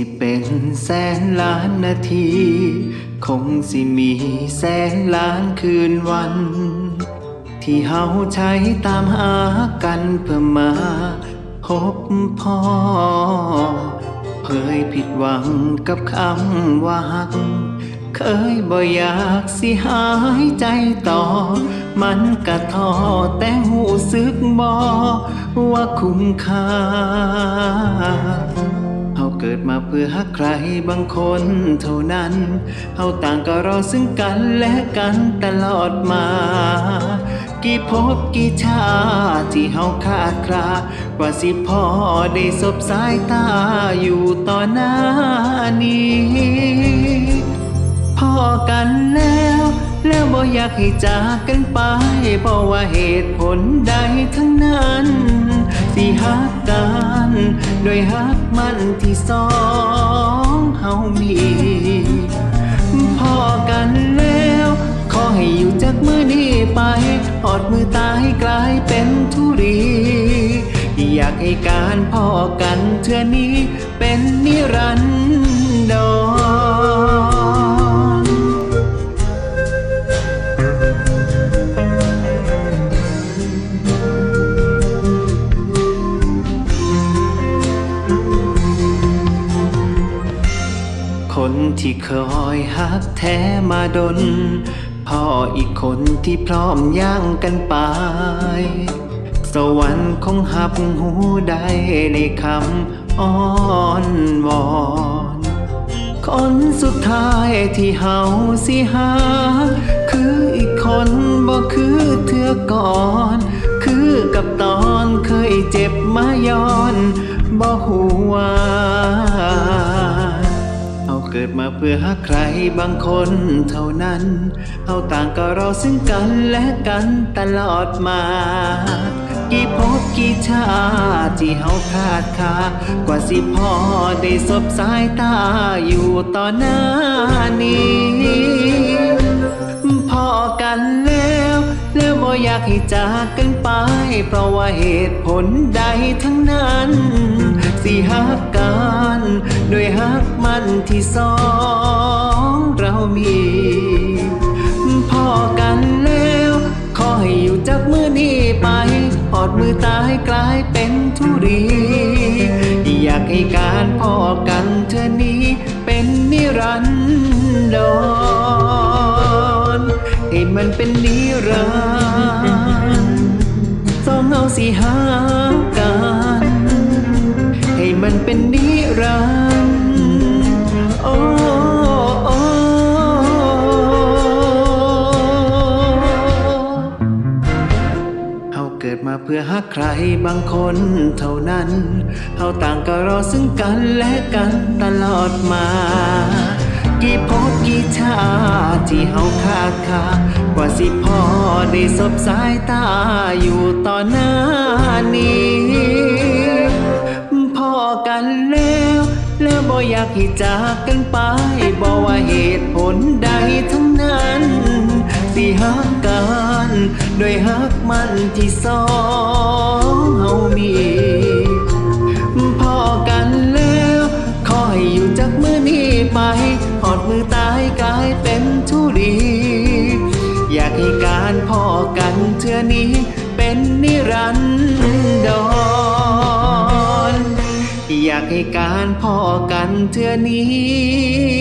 สิเป็นแสนล้านนาที คงสิมีแสนล้านคืนวัน ที่เฮาใช้ตามหากันเพื่อมาพบพ่อเคยผิดหวังกับคำว่าฮัก เคยบ่อยากสิหายใจต่อ มันกะท้อแต่หูสึกบ่ว่าคุ้มค่า กิดมาเพื่อฮักใครบางคนเท่านั้นเฮาต่างก็รอซึ่งกันและกันตลอดมา กี่พบกี่ชาติที่เฮาขาดคลาว่าสิพ่อได้สบสายตาอยู่ต่อหน้านี้พอกันแล้ว แล้วบ่อยากให้จากกันไปเพราะว่าเหตุผลใดทั้งนั้นที่ฮักกันโดยฮักมันที่สองเฮามีพอกันแล้ว ขอให้อยู่จากมือนี้ไปอดมือตายกลายเป็นทุรีอยากให้การพอกันเทื่อนี้เป็นนิรันด ที่เคยฮักแท้มาดน พ่ออีกคนที่พร้อมย่างกันไป สวรรค์คงหับหูได้ในคำอ้อนวอนคนสุดท้ายที่เฮาสิหา คืออีกคนบ่คือเธอก่อน คือกับตอนเคยเจ็บมาย้อนบ่หัวา เกิดมาเพื่อหาใครบางคนเท่านั้น เอาต่างก็รอซึ่งกันและกันตลอดมา กี่ภพกี่ชาติที่เฮาขาดคากว่าสิพ่อได้สบสายตาอยู่ต่อหน้านี้พอกันแล้วแล้วบ่อยากให้จากกันไป เพราะว่าเหตุผลใดทั้งนั้น สิฮักกัน โดยฮักมันที่สองเรามีพอกันแล้ว ขอให้อยู่จากมือนี้ไปหอดมือตายกลายเป็นทุรีอยากให้การพอกันเธอนี้เป็นนิรันดรให้มันเป็นนิรันดร์สองเอาสิหา มันเป็นนิรันดร์โอ้เฮาเกิดมาเพื่อฮักใครบางคนเท่านั้น เฮาต่างก็รอซึ่งกันและกันตลอดมา กี่ภพกี่ชาที่เฮาขาดคากว่าสิพอได้สบสายตาอยู่ต่อหน้านี้ กให้จากกันไปบอกว่าเหตุผลใดทั้งนั้น สิฮักกันโดยฮักมันที่สองเฮามีพอกันแล้วขอให้อยู่จากมือนี้ไปหอดมือตายกลายเป็นทุรีอยากให้การพอกันเทื่อนี้เป็นนิรันดร อยากให้การพ่อกันเทื่อนี้